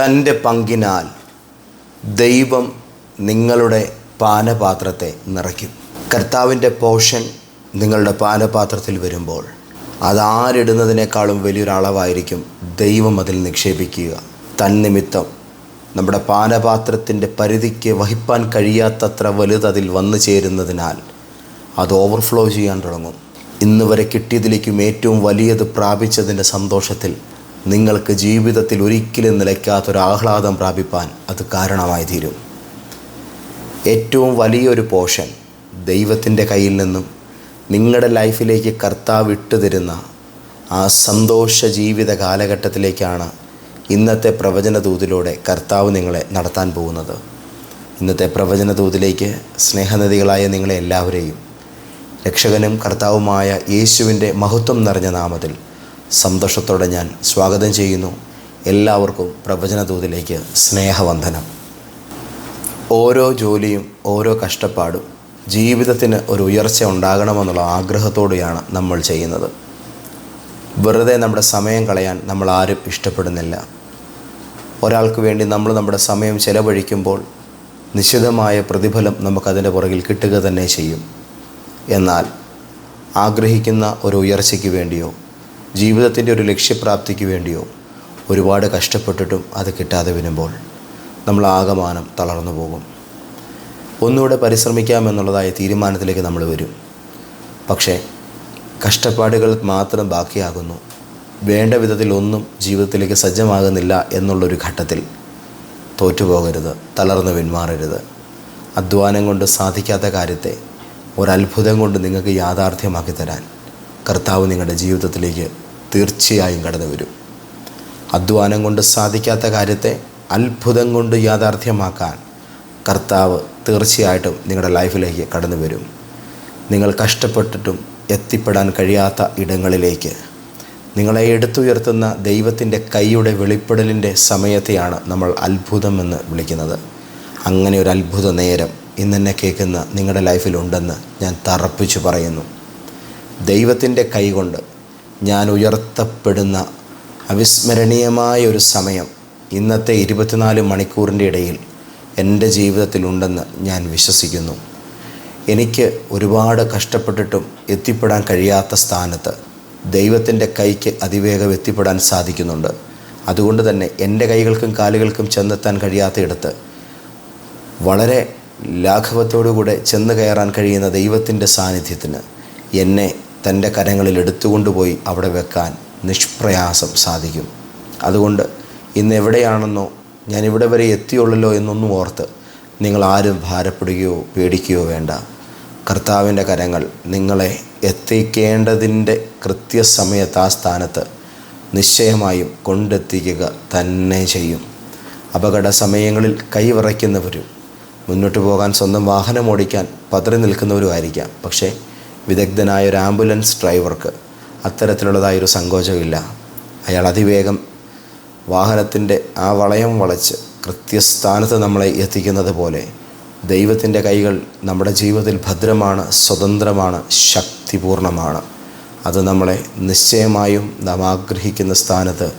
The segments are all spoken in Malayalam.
തന്റെ പങ്കിനാൽ ദൈവം നിങ്ങളുടെ പാനപാത്രത്തെ നിറയ്ക്കും. കർത്താവിന്റെ പോഷൻ നിങ്ങളുടെ പാനപാത്രത്തിൽ വരുമ്പോൾ അതാരിടുന്നതിനേക്കാളും വലിയൊരളവായിരിക്കും ദൈവം അതിൽ നിക്ഷേപിക്കുക. തൻ നിമിത്തം നമ്മുടെ പാനപാത്രത്തിന്റെ പരിധിക്ക് വഹിപ്പാൻ കഴിയാത്തത്ര വലുത് അതിൽ വന്നു ചേരുന്നതിനാൽ അത് ഓവർഫ്ലോ ചെയ്യാൻ തുടങ്ങും. ഇന്ന് വരെ കിട്ടിയതിലേക്കും ഏറ്റവും വലിയത് പ്രാപിച്ചതിന്റെ സന്തോഷത്തിൽ നിങ്ങൾക്ക് ജീവിതത്തിൽ ഒരിക്കലും നിലയ്ക്കാത്തൊരു ആഹ്ലാദം പ്രാപിപ്പാൻ അത് കാരണമായി തീരും. ഏറ്റവും വലിയൊരു പോഷൻ ദൈവത്തിന്റെ കയ്യിൽ നിന്നും നിങ്ങളുടെ ലൈഫിലേക്ക് കർത്താവ് ഇട്ടു തരുന്ന ആ സന്തോഷ ജീവിത കാലഘട്ടത്തിലേക്കാണ് ഇന്നത്തെ പ്രവചന ദൂതിലൂടെ കർത്താവ് നിങ്ങളെ നടത്താൻ പോകുന്നത്. ഇന്നത്തെ പ്രവചന ദൂതിലേക്ക് സ്നേഹനദികളായ നിങ്ങളെ എല്ലാവരെയും രക്ഷകനും കർത്താവുമായ യേശുവിന്റെ മഹത്വം നിറഞ്ഞ നാമത്തിൽ സന്തോഷത്തോടെ ഞാൻ സ്വാഗതം ചെയ്യുന്നു. എല്ലാവർക്കും പ്രവചന ദൂതിലേക്ക് സ്നേഹവന്ദനം. ഓരോ ജോലിയും ഓരോ കഷ്ടപ്പാടും ജീവിതത്തിന് ഒരു ഉയർച്ച ഉണ്ടാകണമെന്നുള്ള ആഗ്രഹത്തോടെയാണ് നമ്മൾ ചെയ്യുന്നത്. വെറുതെ നമ്മുടെ സമയം കളയാൻ നമ്മൾ ആരും ഇഷ്ടപ്പെടുന്നില്ല. ഒരാൾക്ക് വേണ്ടി നമ്മൾ നമ്മുടെ സമയം ചെലവഴിക്കുമ്പോൾ നിശ്ചിതമായ പ്രതിഫലം നമുക്കതിന്റെ പുറകിൽ കിട്ടുക തന്നെ ചെയ്യും. എന്നാൽ ആഗ്രഹിക്കുന്ന ഒരു ഉയർച്ചയ്ക്ക് വേണ്ടിയോ ജീവിതത്തിന്റെ ഒരു ലക്ഷ്യപ്രാപ്തിക്ക് വേണ്ടിയോ ഒരുപാട് കഷ്ടപ്പെട്ടിട്ടും അത് കിട്ടാതെ വരുമ്പോൾ നമ്മൾ ആകമാനം തളർന്നു പോകും. ഒന്നുകൂടെ പരിശ്രമിക്കാമെന്നുള്ളതായ തീരുമാനത്തിലേക്ക് നമ്മൾ വരും. പക്ഷേ കഷ്ടപ്പാടുകൾ മാത്രം ബാക്കിയാകുന്നു. വേണ്ട വിധത്തിൽ ഒന്നും ജീവിതത്തിലേക്ക് സജ്ജമാകുന്നില്ല എന്നുള്ളൊരു ഘട്ടത്തിൽ തോറ്റുപോകരുത് തളർന്ന് പിന്മാറരുത്. അധ്വാനം കൊണ്ട് സാധിക്കാത്ത കാര്യത്തെ ഒരത്ഭുതം കൊണ്ട് നിങ്ങൾക്ക് യാഥാർത്ഥ്യമാക്കി തരാൻ കർത്താവ് നിങ്ങളുടെ ജീവിതത്തിലേക്ക് തീർച്ചയായും കടന്നു വരും. അധ്വാനം കൊണ്ട് സാധിക്കാത്ത കാര്യത്തെ അത്ഭുതം കൊണ്ട് യാഥാർത്ഥ്യമാക്കാൻ കർത്താവ് തീർച്ചയായിട്ടും നിങ്ങളുടെ ലൈഫിലേക്ക് കടന്നു വരും. നിങ്ങൾ കഷ്ടപ്പെട്ടിട്ടും എത്തിപ്പെടാൻ കഴിയാത്ത ഇടങ്ങളിലേക്ക്. നിങ്ങളെ എടുത്തുയർത്തുന്ന ദൈവത്തിന്റെ കൈയുടെ വെളിപ്പെടലിന്റെ സമയത്തെയാണ് നമ്മൾ അത്ഭുതമെന്ന് വിളിക്കുന്നത്. അങ്ങനെ ഒരു അത്ഭുത നേരം ഇന്നെന്നെ കേൾക്കുന്ന നിങ്ങളുടെ ലൈഫിലുണ്ടെന്ന് ഞാൻ തറപ്പിച്ചു പറയുന്നു. ദൈവത്തിന്റെ കൈകൊണ്ട് ഞാൻ ഉയർത്തപ്പെടുന്ന അവിസ്മരണീയമായ ഒരു സമയം ഇന്നത്തെ ഇരുപത്തിനാല് മണിക്കൂറിന്റെ ഇടയിൽ എന്റെ ജീവിതത്തിലുണ്ടെന്ന് ഞാൻ വിശ്വസിക്കുന്നു. എനിക്ക് ഒരുപാട് കഷ്ടപ്പെട്ടിട്ടും എത്തിപ്പെടാൻ കഴിയാത്ത സ്ഥാനത്ത് ദൈവത്തിന്റെ കൈക്ക് അതിവേഗം എത്തിപ്പെടാൻ സാധിക്കുന്നുണ്ട്. അതുകൊണ്ട് തന്നെ എന്റെ കൈകൾക്കും കാലുകൾക്കും ചെന്നെത്താൻ കഴിയാത്ത ഇടത്ത് വളരെ ലാഘവത്തോടുകൂടെ ചെന്ന് കയറാൻ കഴിയുന്ന ദൈവത്തിന്റെ സാന്നിധ്യത്തിന് എന്നെ തന്റെ കരങ്ങളിൽ എടുത്തുകൊണ്ടുപോയി അവിടെ വെക്കാൻ നിഷ്പ്രയാസം സാധിക്കും. അതുകൊണ്ട് ഇന്ന് എവിടെയാണെന്നോ ഞാൻ ഇവിടെ വരെ എത്തിയുള്ളല്ലോ എന്നൊന്നും ഓർത്ത് നിങ്ങൾ ആരും ഭാരപ്പെടുകയോ പേടിക്കുകയോ വേണ്ട. കർത്താവിന്റെ കരങ്ങൾ നിങ്ങളെ എത്തിക്കേണ്ടതിന്റെ കൃത്യസമയത്ത് ആ സ്ഥാനത്ത് നിശ്ചയമായും കൊണ്ടെത്തിക്കുക തന്നെ ചെയ്യും. അപകട സമയങ്ങളിൽ കൈവിറയ്ക്കുന്നവരും മുന്നോട്ട് പോകാൻ സ്വന്തം വാഹനം ഓടിക്കാൻ പതറി നിൽക്കുന്നവരുമായിരിക്കാം. പക്ഷേ വിദഗ്ധനായ ഒരു ആംബുലൻസ് ഡ്രൈവർക്ക് അത്തരത്തിലുള്ളതായൊരു സങ്കോചമില്ല. അയാൾ അതിവേഗം വാഹനത്തിന്റെ ആ വളയം വളച്ച് കൃത്യസ്ഥാനത്ത് നമ്മളെ എത്തിക്കുന്നത് പോലെ ദൈവത്തിന്റെ കൈകൾ നമ്മുടെ ജീവിതത്തിൽ ഭദ്രമാണ് സ്വതന്ത്രമാണ് ശക്തിപൂർണമാണ്. അത് നമ്മളെ നിശ്ചയമായും നാം ആഗ്രഹിക്കുന്ന സ്ഥാനത്ത്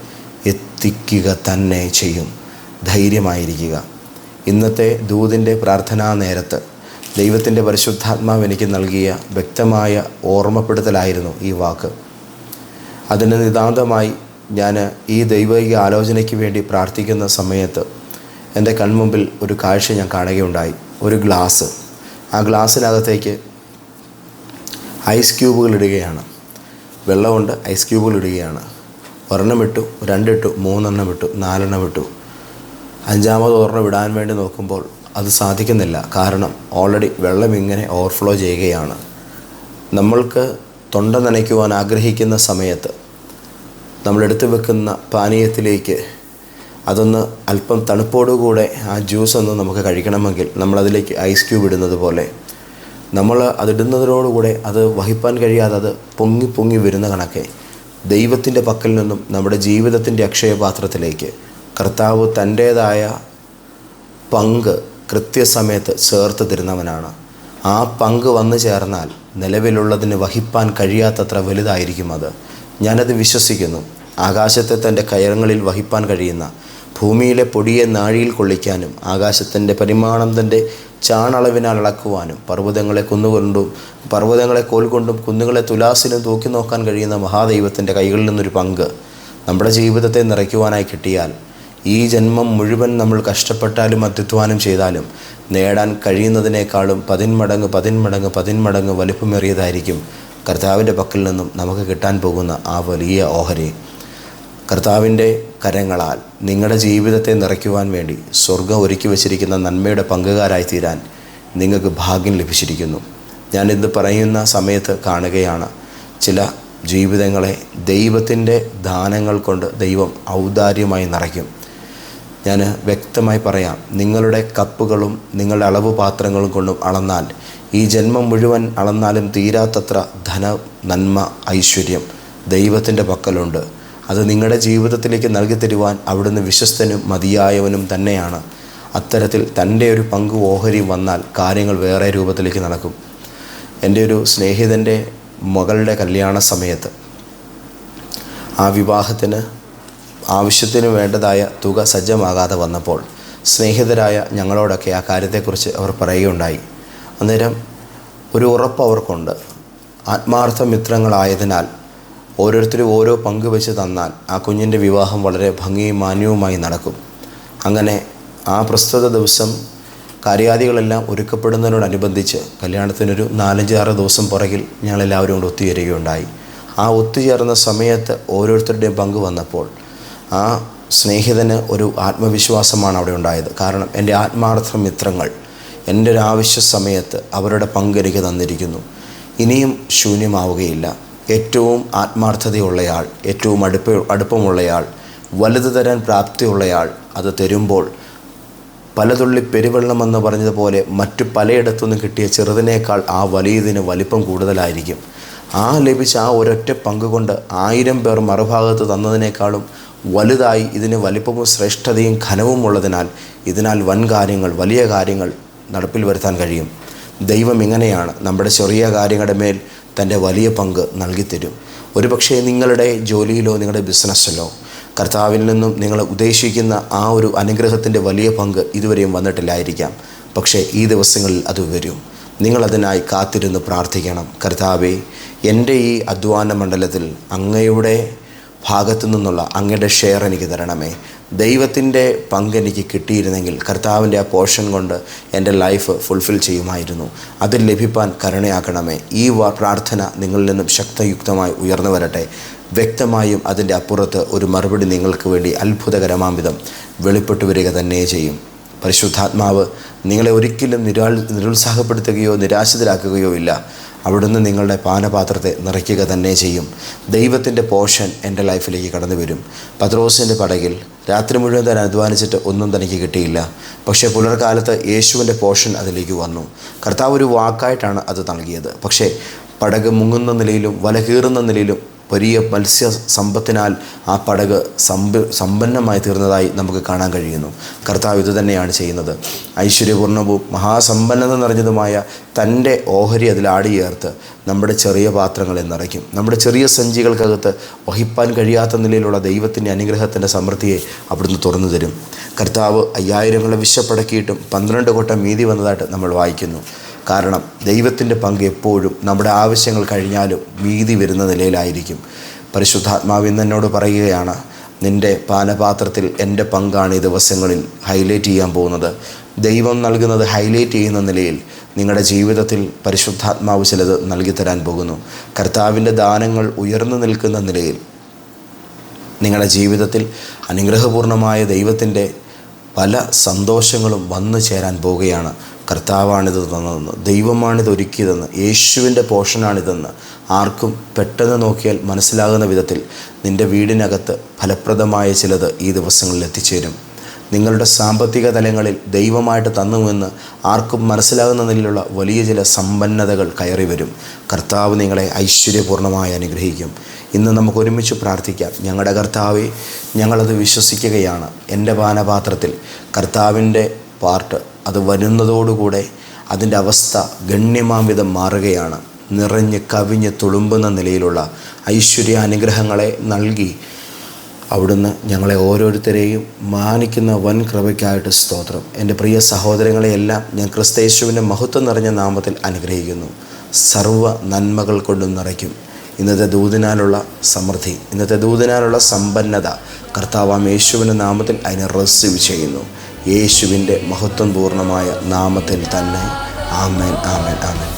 എത്തിക്കുക തന്നെ ചെയ്യും. ധൈര്യമായിരിക്കുക. ഇന്നത്തെ ദൂതിന്റെ പ്രാർത്ഥനാ നേരത്ത് ദൈവത്തിന്റെ പരിശുദ്ധാത്മാവ് എനിക്ക് നൽകിയ വ്യക്തമായ ഓർമ്മപ്പെടുത്തലായിരുന്നു ഈ വാക്ക്. അതിന് നിതാന്തമായി ഞാൻ ഈ ദൈവിക ആലോചനയ്ക്ക് വേണ്ടി പ്രാർത്ഥിക്കുന്ന സമയത്ത് എന്റെ കൺമുമ്പിൽ ഒരു കാഴ്ച ഞാൻ കാണുകയുണ്ടായി. ഒരു ഗ്ലാസ്. ആ ഗ്ലാസ്സിനകത്തേക്ക് ഐസ് ക്യൂബുകൾ ഇടുകയാണ്. വെള്ളമുണ്ട് ഐസ് ക്യൂബുകൾ ഇടുകയാണ്. ഒരെണ്ണം ഇട്ടു രണ്ടിട്ടു മൂന്നെണ്ണം ഇട്ടു നാലെണ്ണം ഇട്ടു. അഞ്ചാമത് ഒരെണ്ണം ഇടാൻ വേണ്ടി നോക്കുമ്പോൾ അത് സാധിക്കുന്നില്ല. കാരണം ഓൾറെഡി വെള്ളം ഇങ്ങനെ ഓവർഫ്ലോ ചെയ്യുകയാണ്. നമ്മൾക്ക് തൊണ്ട നനയ്ക്കുവാൻ ആഗ്രഹിക്കുന്ന സമയത്ത് നമ്മൾ എടുത്തു വെക്കുന്ന പാനീയത്തിലേക്ക് അതൊന്ന് അല്പം തണുപ്പോടുകൂടെ ആ ജ്യൂസ് ഒന്ന് നമുക്ക് കഴിക്കണമെങ്കിൽ നമ്മളതിലേക്ക് ഐസ് ക്യൂബ് ഇടുന്നത് പോലെ നമ്മൾ അതിടുന്നതിനോടുകൂടെ അത് വഹിപ്പാൻ കഴിയാതെ അത് പൊങ്ങി പൊങ്ങി വരുന്ന കണക്കെ ദൈവത്തിന്റെ പക്കൽ നിന്നും നമ്മുടെ ജീവിതത്തിന്റെ അക്ഷയപാത്രത്തിലേക്ക് കർത്താവ് തന്റേതായ പങ്ക് കൃത്യസമയത്ത് ചേർത്ത് തരുന്നവനാണ്. ആ പങ്ക് വന്നു ചേർന്നാൽ നിലവിലുള്ളതിന് വഹിപ്പാൻ കഴിയാത്തത്ര വലുതായിരിക്കും അത്. ഞാനത് വിശ്വസിക്കുന്നു. ആകാശത്തെ തന്റെ കയറങ്ങളിൽ വഹിപ്പാൻ കഴിയുന്ന ഭൂമിയിലെ പൊടിയെ നാഴിയിൽ കൊള്ളിക്കാനും ആകാശത്തിന്റെ പരിമാണം തന്റെ ചാണളവിനാൽ അളക്കുവാനും പർവതങ്ങളെ കുന്നുകൊണ്ടും പർവതങ്ങളെ കോൽകൊണ്ടും കുന്നുകളെ തുലാസിലും തൂക്കി നോക്കാൻ കഴിയുന്ന മഹാദൈവത്തിന്റെ കൈകളിൽ നിന്നൊരു പങ്ക് നമ്മുടെ ജീവിതത്തെ നിറയ്ക്കുവാനായി കിട്ടിയാൽ ഈ ജന്മം മുഴുവൻ നമ്മൾ കഷ്ടപ്പെട്ടാലും അധ്വാനം ചെയ്താലും നേടാൻ കഴിയുന്നതിനേക്കാളും പതിന്മടങ്ങ് പതിന്മടങ്ങ് പതിന്മടങ്ങ് വലിപ്പമേറിയതായിരിക്കും കർത്താവിന്റെ പക്കൽ നിന്നും നമുക്ക് കിട്ടാൻ പോകുന്ന ആ വലിയ ഓഹരി. കർത്താവിന്റെ കരങ്ങളാൽ നിങ്ങളുടെ ജീവിതത്തെ നിറയ്ക്കുവാൻ വേണ്ടി സ്വർഗം ഒരുക്കി വച്ചിരിക്കുന്ന നന്മയുടെ പങ്കുകാരായി തീരാൻ നിങ്ങൾക്ക് ഭാഗ്യം ലഭിച്ചിരിക്കുന്നു. ഞാനിത് പറയുന്ന സമയത്ത് കാണുകയാണ് ചില ജീവിതങ്ങളെ ദൈവത്തിന്റെ ദാനങ്ങൾ കൊണ്ട് ദൈവം ഔദാര്യമായി നിറയ്ക്കും. ഞാൻ വ്യക്തമായി പറയാം നിങ്ങളുടെ കപ്പുകളും നിങ്ങളുടെ അളവ് പാത്രങ്ങളും കൊണ്ടും അളന്നാൽ ഈ ജന്മം മുഴുവൻ അളന്നാലും തീരാത്തത്ര ധന നന്മ ഐശ്വര്യം ദൈവത്തിന്റെ പക്കലുണ്ട്. അത് നിങ്ങളുടെ ജീവിതത്തിലേക്ക് നൽകി തരുവാൻ അവിടുന്ന് വിശ്വസ്തനും മതിയായവനും തന്നെയാണ്. അത്തരത്തിൽ തന്റെ ഒരു പങ്ക് ഓഹരി വന്നാൽ കാര്യങ്ങൾ വേറെ രൂപത്തിലേക്ക് നടക്കും. എന്റെ ഒരു സ്നേഹിതന്റെ മകളുടെ കല്യാണ സമയത്ത് ആ വിവാഹത്തിന് ആവശ്യത്തിന് വേണ്ടതായ തുക സജ്ജമാകാതെ വന്നപ്പോൾ സ്നേഹിതരായ ഞങ്ങളോടൊക്കെ ആ കാര്യത്തെക്കുറിച്ച് അവർ പറയുകയുണ്ടായി. അന്നേരം ഒരു ഉറപ്പ് അവർക്കുണ്ട്. ആത്മാർത്ഥ മിത്രങ്ങളായതിനാൽ ഓരോരുത്തരും ഓരോ പങ്ക് വെച്ച് തന്നാൽ ആ കുഞ്ഞിന്റെ വിവാഹം വളരെ ഭംഗിയും മാന്യവുമായി നടക്കും. അങ്ങനെ ആ പ്രസ്തുത ദിവസം കാര്യാദികളെല്ലാം ഒരുക്കപ്പെടുന്നതിനോടനുബന്ധിച്ച് കല്യാണത്തിനൊരു നാലഞ്ച് ആറ് ദിവസം പുറകിൽ ഞങ്ങളെല്ലാവരും കൂടെ ഒത്തുചേരുകയുണ്ടായി. ആ ഒത്തുചേർന്ന സമയത്ത് ഓരോരുത്തരുടെയും പങ്ക് വന്നപ്പോൾ ആ സ്നേഹിതന് ഒരു ആത്മവിശ്വാസമാണ് അവിടെ ഉണ്ടായത്. കാരണം എന്റെ ആത്മാർത്ഥ മിത്രങ്ങൾ എന്റെ ഒരു ആവശ്യ സമയത്ത് അവരുടെ പങ്കരിക തന്നിരിക്കുന്നു. ഇനിയും ശൂന്യമാവുകയില്ല. ഏറ്റവും ആത്മാർത്ഥതയുള്ളയാൾ ഏറ്റവും അടുപ്പ അടുപ്പമുള്ളയാൾ വലുത് തരാൻ പ്രാപ്തിയുള്ളയാൾ അത് തരുമ്പോൾ പലതുള്ളി പെരുവെള്ളമെന്ന് പറഞ്ഞതുപോലെ മറ്റു പലയിടത്തുനിന്ന് കിട്ടിയ ചെറുതിനേക്കാൾ ആ വലിയതിന് വലിപ്പം കൂടുതലായിരിക്കും. ആ ലഭിച്ച ആ ഒരൊറ്റ പങ്ക് കൊണ്ട് ആയിരം പേർ മറുഭാഗത്ത് തന്നതിനേക്കാളും വലുതായി ഇതിന് വലിപ്പവും ശ്രേഷ്ഠതയും ഘനവും ഉള്ളതിനാൽ ഇതിനാൽ വൻ കാര്യങ്ങൾ വലിയ കാര്യങ്ങൾ നടപ്പിൽ വരുത്താൻ കഴിയും. ദൈവം ഇങ്ങനെയാണ് നമ്മുടെ ചെറിയ കാര്യങ്ങളുടെ മേൽ തന്റെ വലിയ പങ്ക് നൽകിത്തരും. ഒരുപക്ഷെ നിങ്ങളുടെ ജോലിയിലോ നിങ്ങളുടെ ബിസിനസ്സിലോ കർത്താവിൽ നിന്നും നിങ്ങൾ ഉദ്ദേശിക്കുന്ന ആ ഒരു അനുഗ്രഹത്തിന്റെ വലിയ പങ്ക് ഇതുവരെയും വന്നിട്ടില്ലായിരിക്കാം. പക്ഷേ ഈ ദിവസങ്ങളിൽ അത് വരും. നിങ്ങളതിനായി കാത്തിരുന്ന് പ്രാർത്ഥിക്കണം. കർത്താവെ എന്റെ ഈ അധ്വാന മണ്ഡലത്തിൽ അങ്ങയുടെ ഭാഗത്തു നിന്നുള്ള അങ്ങയുടെ ഷെയർ എനിക്ക് തരണമേ. ദൈവത്തിന്റെ പങ്ക് എനിക്ക് കിട്ടിയിരുന്നെങ്കിൽ കർത്താവിന്റെ ആ പോർഷൻ കൊണ്ട് എന്റെ ലൈഫ് ഫുൾഫിൽ ചെയ്യുമായിരുന്നു. അത് ലഭിപ്പാൻ കരുണയാക്കണമേ. ഈ പ്രാർത്ഥന നിങ്ങളിൽ നിന്നും ശക്തയുക്തമായി ഉയർന്നു വരട്ടെ. വ്യക്തമായും അതിന്റെ അപ്പുറത്ത് ഒരു മറുപടി നിങ്ങൾക്ക് വേണ്ടി അത്ഭുതകരമാം വിധം വെളിപ്പെട്ടു വരിക തന്നെ ചെയ്യും. പരിശുദ്ധാത്മാവ് നിങ്ങളെ ഒരിക്കലും നിരാ നിരുത്സാഹപ്പെടുത്തുകയോ നിരാശിതരാക്കുകയോ ഇല്ല. അവിടുന്ന് നിങ്ങളുടെ പാനപാത്രത്തെ നിറയ്ക്കുക തന്നെ ചെയ്യും. ദൈവത്തിന്റെ പോഷൻ എന്റെ ലൈഫിലേക്ക് കടന്നു വരും പത്രോസിന്റെ പടകിൽ രാത്രി മുഴുവൻ താൻ അധ്വാനിച്ചിട്ട് ഒന്നും തനിക്ക് കിട്ടിയില്ല. പക്ഷേ പുലർക്കാലത്ത് യേശുവിന്റെ പോഷൻ അതിലേക്ക് വന്നു. കർത്താവ് ഒരു വാക്കായിട്ടാണ് അത് നൽകിയത്. പക്ഷേ പടക് മുങ്ങുന്ന നിലയിലും വല കീറുന്ന നിലയിലും വലിയ മത്സ്യ സമ്പത്തിനാൽ ആ പടക് സമ്പ സമ്പന്നമായി തീർന്നതായി നമുക്ക് കാണാൻ കഴിയുന്നു. കർത്താവ് ഇത് തന്നെയാണ് ചെയ്യുന്നത്. ഐശ്വര്യപൂർണവും മഹാസമ്പന്നത നിറഞ്ഞതുമായ തന്റെ ഓഹരി അതിൽ ആടിയേർത്ത് നമ്മുടെ ചെറിയ പാത്രങ്ങളെ നിറയ്ക്കും. നമ്മുടെ ചെറിയ സഞ്ചികൾക്കകത്ത് വഹിപ്പാൻ കഴിയാത്ത നിലയിലുള്ള ദൈവത്തിന്റെ അനുഗ്രഹത്തിന്റെ സമൃദ്ധിയെ അവിടുന്ന് തുറന്നു തരും. കർത്താവ് അയ്യായിരങ്ങളെ വിശപ്പടക്കിയിട്ടും പന്ത്രണ്ട് കൊട്ടം മീതി വന്നതായിട്ട് നമ്മൾ വായിക്കുന്നു. കാരണം ദൈവത്തിന്റെ പങ്ക് എപ്പോഴും നമ്മുടെ ആവശ്യങ്ങൾ കഴിഞ്ഞാലും വീതി വരുന്ന നിലയിലായിരിക്കും. പരിശുദ്ധാത്മാവ് ഇന്ന് എന്നോട് പറയുകയാണ് നിന്റെ പാനപാത്രത്തിൽ എന്റെ പങ്കാണ് ഈ ദിവസങ്ങളിൽ ഹൈലൈറ്റ് ചെയ്യാൻ പോകുന്നത്. ദൈവം നൽകുന്നത് ഹൈലൈറ്റ് ചെയ്യുന്ന നിലയിൽ നിങ്ങളുടെ ജീവിതത്തിൽ പരിശുദ്ധാത്മാവ് ചിലത് നൽകിത്തരാൻ തരാൻ പോകുന്നു. കർത്താവിന്റെ ദാനങ്ങൾ ഉയർന്നു നിൽക്കുന്ന നിലയിൽ നിങ്ങളുടെ ജീവിതത്തിൽ അനുഗ്രഹപൂർണമായ ദൈവത്തിന്റെ പല സന്തോഷങ്ങളും വന്നു ചേരാൻ പോവുകയാണ് കർത്താവാണിത് തന്നതെന്ന് ദൈവമാണിത് ഒരുക്കിയതെന്ന് യേശുവിന്റെ പോഷനാണിതെന്ന് ആർക്കും പെട്ടെന്ന് നോക്കിയാൽ മനസ്സിലാകുന്ന വിധത്തിൽ നിന്റെ വീടിനകത്ത് ഫലപ്രദമായ ചിലത് ഈ ദിവസങ്ങളിൽ എത്തിച്ചേരും. നിങ്ങളുടെ സാമ്പത്തിക തലങ്ങളിൽ ദൈവമായിട്ട് തന്നുവെന്ന് ആർക്കും മനസ്സിലാകുന്ന നിലയിലുള്ള വലിയ ചില സമ്പന്നതകൾ കയറി വരും. കർത്താവ് നിങ്ങളെ ഐശ്വര്യപൂർണമായി അനുഗ്രഹിക്കും. ഇന്ന് നമുക്ക് ഒരുമിച്ച് പ്രാർത്ഥിക്കാം. ഞങ്ങളുടെ കർത്താവെ ഞങ്ങളത് വിശ്വസിക്കുകയാണ്. എന്റെ പാനപാത്രത്തിൽ കർത്താവിന്റെ പാർട്ട് അത് വരുന്നതോടുകൂടെ അതിന്റെ അവസ്ഥ ഗണ്യമാം വിധം മാറുകയാണ്. നിറഞ്ഞ് കവിഞ്ഞ് തുളുമ്പുന്ന നിലയിലുള്ള ഐശ്വര്യാനുഗ്രഹങ്ങളെ നൽകി അവിടുന്ന് ഞങ്ങളെ ഓരോരുത്തരെയും മാനിക്കുന്ന വൻ കൃപയ്ക്കായിട്ട് സ്തോത്രം. എന്റെ പ്രിയ സഹോദരങ്ങളെയെല്ലാം ഞാൻ ക്രിസ്തയേശുവിന്റെ മഹത്വം നിറഞ്ഞ നാമത്തിൽ അനുഗ്രഹിക്കുന്നു. സർവ നന്മകൾ കൊണ്ടും നിറയ്ക്കും. ഇന്നത്തെ ദൂതിനാലുള്ള സമൃദ്ധി ഇന്നത്തെ ദൂതിനാലുള്ള സമ്പന്നത കർത്താവാം യേശുവിന്റെ നാമത്തിൽ അതിനെ റിസീവ് ചെയ്യുന്നു. യേശുവിന്റെ മഹത്വം പൂർണമായ നാമത്തിൽ തന്നെ. ആമേൻ ആമേൻ ആമേൻ.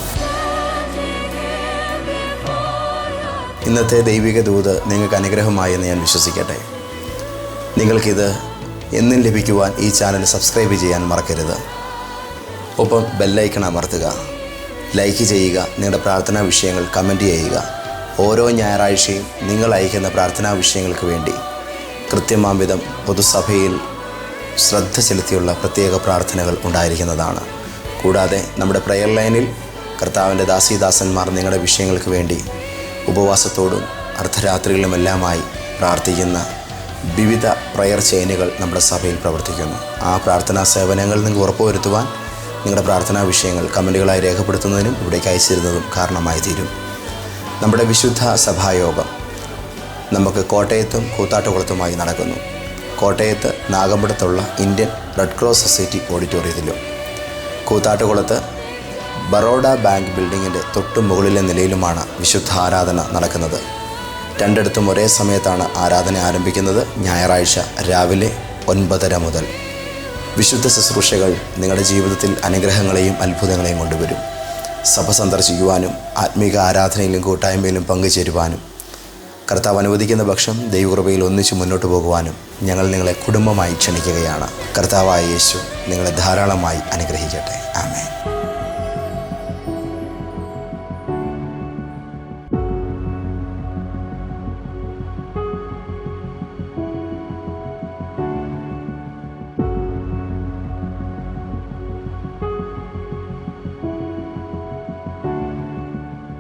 ഇന്നത്തെ ദൈവിക ദൂത് നിങ്ങൾക്ക് അനുഗ്രഹമായി എന്ന് ഞാൻ വിശ്വസിക്കട്ടെ. നിങ്ങൾക്കിത് എന്നും ലഭിക്കുവാൻ ഈ ചാനൽ സബ്സ്ക്രൈബ് ചെയ്യാൻ മറക്കരുത്. ഒപ്പം ബെല്ലൈക്കൺ അമർത്തുക. ലൈക്ക് ചെയ്യുക നിങ്ങളുടെ പ്രാർത്ഥനാ വിഷയങ്ങൾ കമന്റ് ചെയ്യുക. ഓരോ ഞായറാഴ്ചയും നിങ്ങൾ അയക്കുന്ന പ്രാർത്ഥനാ വിഷയങ്ങൾക്ക് വേണ്ടി കൃത്യമാംവിധം പൊതുസഭയിൽ ശ്രദ്ധ ചെലുത്തിയുള്ള പ്രത്യേക പ്രാർത്ഥനകൾ ഉണ്ടായിരിക്കുന്നതാണ്. കൂടാതെ നമ്മുടെ പ്രയർ ലൈനിൽ കർത്താവിന്റെ ദാസിദാസന്മാർ നിങ്ങളുടെ വിഷയങ്ങൾക്ക് വേണ്ടി ഉപവാസത്തോടും അർദ്ധരാത്രികളുമെല്ലാമായി പ്രാർത്ഥിക്കുന്ന വിവിധ പ്രയർ ചെയിനുകൾ നമ്മുടെ സഭയിൽ പ്രവർത്തിക്കുന്നു. ആ പ്രാർത്ഥനാ സേവനങ്ങൾ നിങ്ങൾക്ക് ഉറപ്പുവരുത്തുവാൻ നിങ്ങളുടെ പ്രാർത്ഥനാ വിഷയങ്ങൾ കമന്റുകളായി രേഖപ്പെടുത്തുന്നതിനും ഇവിടേക്ക് അയച്ചിരുന്നതും കാരണമായി തീരും. നമ്മുടെ വിശുദ്ധ സഭായോഗം നമുക്ക് കോട്ടയത്തും കൂത്താട്ടുകുളത്തുമായി നടക്കുന്നു. കോട്ടയത്ത് നാഗമ്പടത്തുള്ള ഇന്ത്യൻ റെഡ് ക്രോസ് സൊസൈറ്റി ഓഡിറ്റോറിയത്തിലും. കൂത്താട്ടുകുളത്ത് ബറോഡ ബാങ്ക് ബിൽഡിങ്ങിന്റെ തൊട്ടു മുകളിലെ നിലയിലുമാണ് വിശുദ്ധ ആരാധന നടക്കുന്നത്. രണ്ടിടത്തും ഒരേ സമയത്താണ് ആരാധന ആരംഭിക്കുന്നത് ഞായറാഴ്ച രാവിലെ ഒൻപതര മുതൽ. വിശുദ്ധ ശുശ്രൂഷകൾ നിങ്ങളുടെ ജീവിതത്തിൽ അനുഗ്രഹങ്ങളെയും അത്ഭുതങ്ങളെയും കൊണ്ടുവരും. സഭ സന്ദർശിക്കുവാനും ആത്മീക ആരാധനയിലും കൂട്ടായ്മയിലും പങ്കുചേരുവാനും കർത്താവ് അനുവദിക്കുന്ന പക്ഷം ദൈവകൃപയിൽ ഒന്നിച്ച് മുന്നോട്ട് പോകുവാനും ഞങ്ങൾ നിങ്ങളെ കുടുംബമായി ക്ഷണിക്കുകയാണ്. കർത്താവായ യേശു നിങ്ങളെ ധാരാളമായി അനുഗ്രഹിക്കട്ടെ. ആമേൻ.